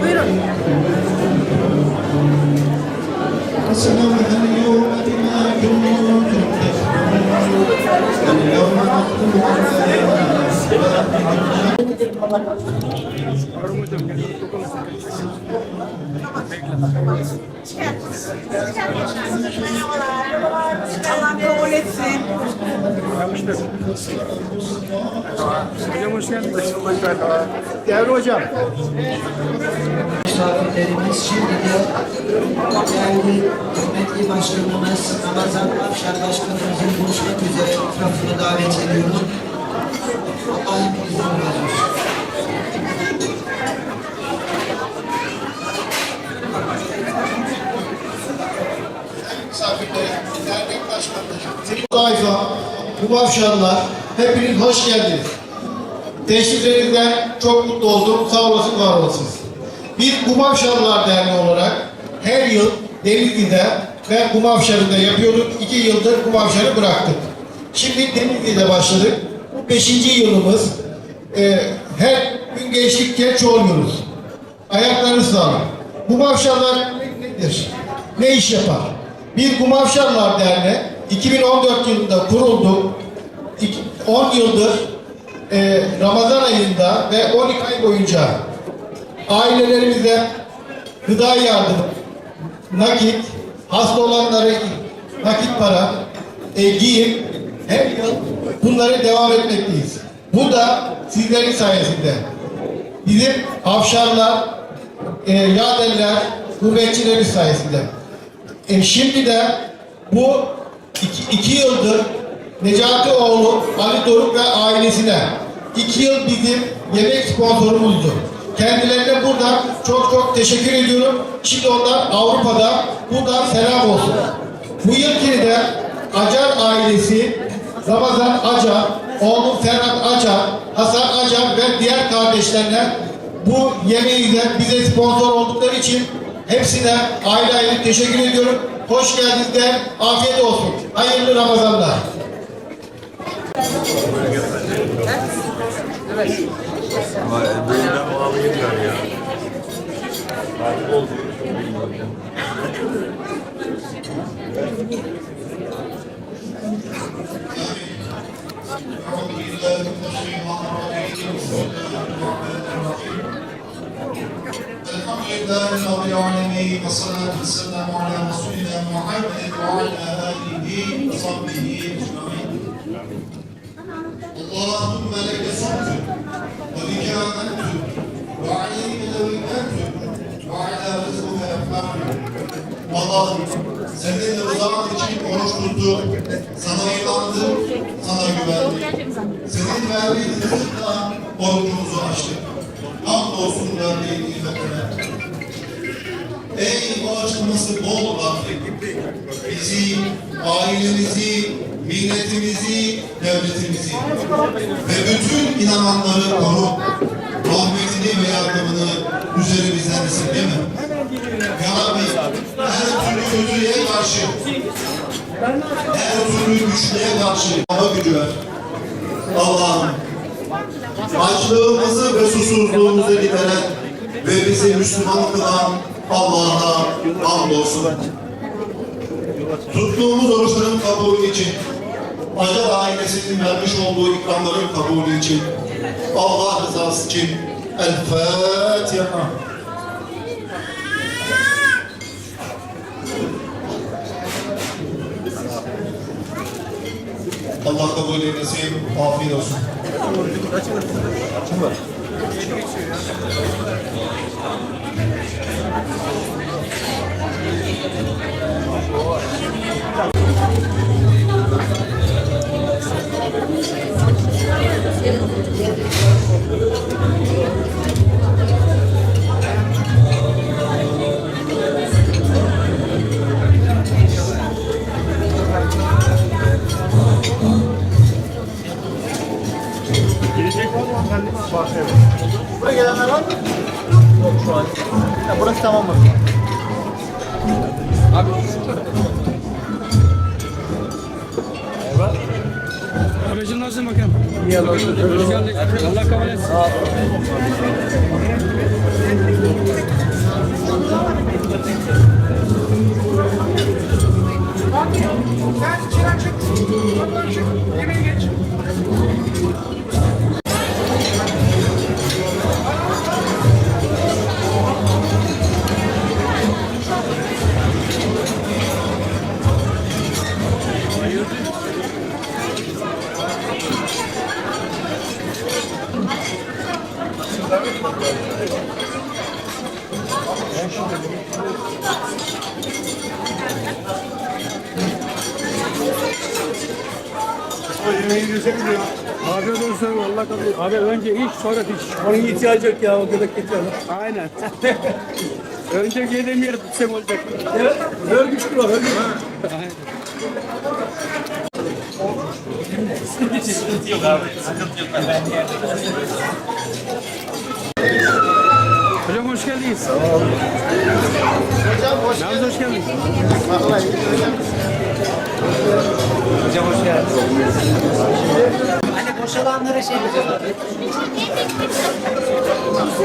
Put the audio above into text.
Buyurun. سنوها اليوم بما كنتم تكفرون اليوم نختم على Allah kabul etsin. Hocam hoş geldiniz. Değerli hocam. Misafirlerimiz şimdi de değerli kıymetli başkanımız Ramazan Afşar Başkanımızın buluşmak üzere etrafını davet ediyorum. Allah'ın izniyle olsun. Mubafşanlar, hepiniz hoş geldiniz. Teşriflerinizden çok mutlu oldum. Sağ olasın, var olasınız. Biz Gumavşanlar Derneği olarak her yıl Denizli'de ve Gumavşarı'da yapıyorduk. İki yıldır Gumavşarı bıraktık. Şimdi Denizli'de başladık. Bu beşinci yılımız. Ee, her gün geçtikçe çoğalıyoruz. Ayakları sağlam. Gumavşanlar nedir? Ne iş yapar? Bir Gumavşanlar Derneği 2014 yılında kuruldu. İki- 10 yıldır e, Ramazan ayında ve 12 ay boyunca ailelerimize gıda yardımı, nakit, hasta olanlara nakit para, e, giyim, her bunları devam etmekteyiz. Bu da sizlerin sayesinde. Bizim avşarlar, e, yadeller, gurbetçilerimiz sayesinde. E, şimdi de bu iki, iki yıldır Necati oğlu Ali Doruk ve ailesine iki yıl bizim yemek sponsorumuzdu. Kendilerine buradan çok çok teşekkür ediyorum. Şimdi onlar Avrupa'da buradan selam olsun. Bu yılkini de Acar ailesi Ramazan Acar, oğlu Ferhat Acar, Hasan Acar ve diğer kardeşlerine bu yemeğiyle bize sponsor oldukları için hepsine ayrı ayrı teşekkür ediyorum. Hoş geldiniz der, afiyet olsun. Hayırlı Ramazanlar. Evet. رب العالمين والصلاة والسلام على رسولنا محمد وعلى آله وصحبه أجمعين اللهم لك صمت وبك آمنت وعليك توكلت وعلى رزقك أفلحت Allah'ım seninle rızan için oruç tuttuk, sana inandık, sana güvendik. Senin verdiğin rızıkla orucumuzu açtık. Hamdolsun verdiğin nimetine. Ey bağışlaması bol Rabbim, bizi, ailemizi, milletimizi, devletimizi ve bütün inananları koru. Rahmetini ve yardımını üzerimizden esirgeme. Ya Rabbi, her türlü kötülüğe karşı, her türlü güçlüğe karşı hava gücü ver. Allah'ım, açlığımızı ve susuzluğumuzu gideren ve bizi Müslüman kılan Allah'a hamdolsun. Tuttuğumuz oruçların kabulü için, Acar ailesinin vermiş olduğu ikramların kabulü için, Allah rızası için El Fatiha. Allah kabul eylesin. Afiyet olsun. Kaç var? Kaç var? Buraya gelenler var mı? Yok şu an. Ya burası tamam mı? Abi Abicim nasılsın bakalım? İyi Allah Hoş geldin. Allah kabul etsin. Afiyet olsun. Allah kabul etsin. Abi önce iş sonra diş. Onun ihtiyacı yok ya o göbek geçer. Aynen. önce yediğim yeri tutsam olacak. Evet. Örgüçlü var örgüçlü. Aynen. Hocam hoş geldiniz. Hocam hoş Nabız hoş geldiniz. Hocam hoş geldiniz. Hani boşalanlara şey diyeceğim.